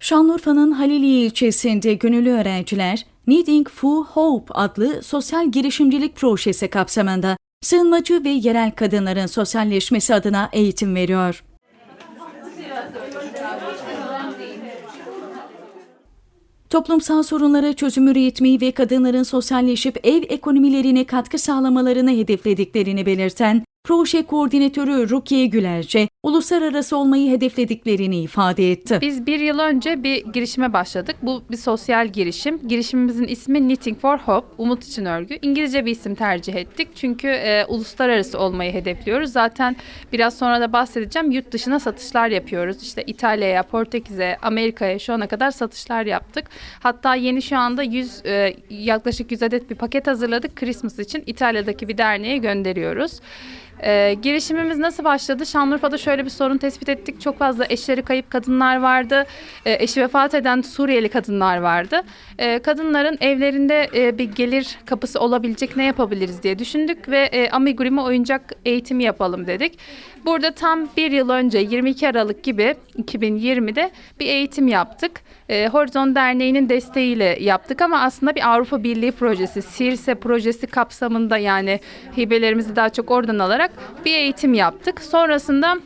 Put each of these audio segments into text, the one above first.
Şanlıurfa'nın Haliliye ilçesinde gönüllü öğrenciler Needing for Hope adlı sosyal girişimcilik projesi kapsamında sığınmacı ve yerel kadınların sosyalleşmesi adına eğitim veriyor. Toplumsal sorunlara çözüm üretmeyi ve kadınların sosyalleşip ev ekonomilerine katkı sağlamalarını hedeflediklerini belirten proje koordinatörü Rukiye Gülerce, uluslararası olmayı hedeflediklerini ifade etti. Biz bir yıl önce bir girişime başladık. Bu bir sosyal girişim. Girişimimizin ismi Knitting for Hope, Umut için Örgü. İngilizce bir isim tercih ettik. Çünkü e, uluslararası olmayı hedefliyoruz. Zaten biraz sonra da bahsedeceğim. Yurt dışına satışlar yapıyoruz. İşte İtalya'ya, Portekiz'e, Amerika'ya şu ana kadar satışlar yaptık. Hatta yeni şu anda 100 e, yaklaşık 100 adet bir paket hazırladık. Christmas için İtalya'daki bir derneğe gönderiyoruz. Ee, girişimimiz nasıl başladı? Şanlıurfa'da şöyle bir sorun tespit ettik. Çok fazla eşleri kayıp kadınlar vardı. Ee, eşi vefat eden Suriyeli kadınlar vardı. Ee, kadınların evlerinde e, bir gelir kapısı olabilecek ne yapabiliriz diye düşündük ve e, amigurumi oyuncak eğitimi yapalım dedik. Burada tam bir yıl önce 22 Aralık gibi 2020'de bir eğitim yaptık. E, Horizon Derneği'nin desteğiyle yaptık ama aslında bir Avrupa Birliği projesi, SİRSE projesi kapsamında yani hibelerimizi daha çok oradan alarak bir eğitim yaptık. Sonrasında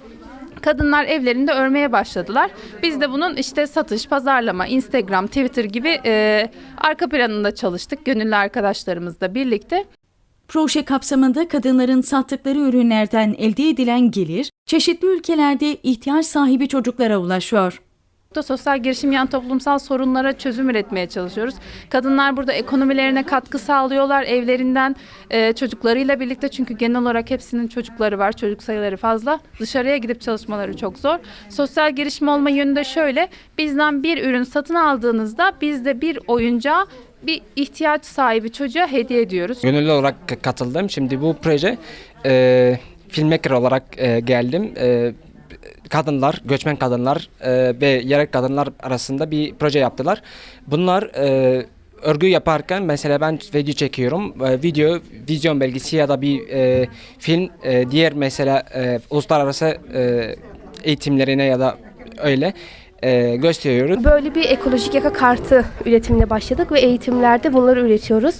kadınlar evlerinde örmeye başladılar. Biz de bunun işte satış, pazarlama, Instagram, Twitter gibi e, arka planında çalıştık gönüllü arkadaşlarımızla birlikte. Proje kapsamında kadınların sattıkları ürünlerden elde edilen gelir, çeşitli ülkelerde ihtiyaç sahibi çocuklara ulaşıyor. Da sosyal girişim yan toplumsal sorunlara çözüm üretmeye çalışıyoruz. Kadınlar burada ekonomilerine katkı sağlıyorlar evlerinden e, çocuklarıyla birlikte çünkü genel olarak hepsinin çocukları var çocuk sayıları fazla dışarıya gidip çalışmaları çok zor. Sosyal girişim olma yönünde şöyle bizden bir ürün satın aldığınızda biz de bir oyuncağı bir ihtiyaç sahibi çocuğa hediye ediyoruz. Gönüllü olarak katıldım. Şimdi bu proje e, filmmaker olarak e, geldim. E, kadınlar, göçmen kadınlar e, ve yerel kadınlar arasında bir proje yaptılar. Bunlar e, örgü yaparken mesela ben video çekiyorum. E, video, vizyon belgesi ya da bir e, film e, diğer mesela e, uluslararası e, eğitimlerine ya da öyle e, gösteriyoruz. Böyle bir ekolojik yaka kartı üretimine başladık ve eğitimlerde bunları üretiyoruz.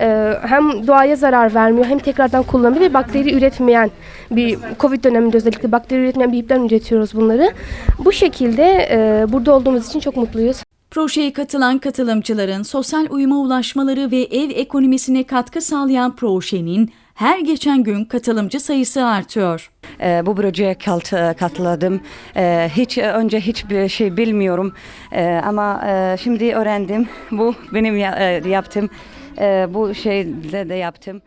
Ee, hem doğaya zarar vermiyor hem tekrardan kullanılabilir ve bakteri üretmeyen bir Covid döneminde özellikle bakteri üretmeyen bir ipten üretiyoruz bunları. Bu şekilde e, burada olduğumuz için çok mutluyuz. Projeye katılan katılımcıların sosyal uyuma ulaşmaları ve ev ekonomisine katkı sağlayan projenin her geçen gün katılımcı sayısı artıyor. Ee, bu projeye kat- katıldım. Ee, hiç önce hiçbir şey bilmiyorum Ee, ama e, şimdi öğrendim. Bu benim ya- e, yaptım. Ee, bu şeyde de yaptım.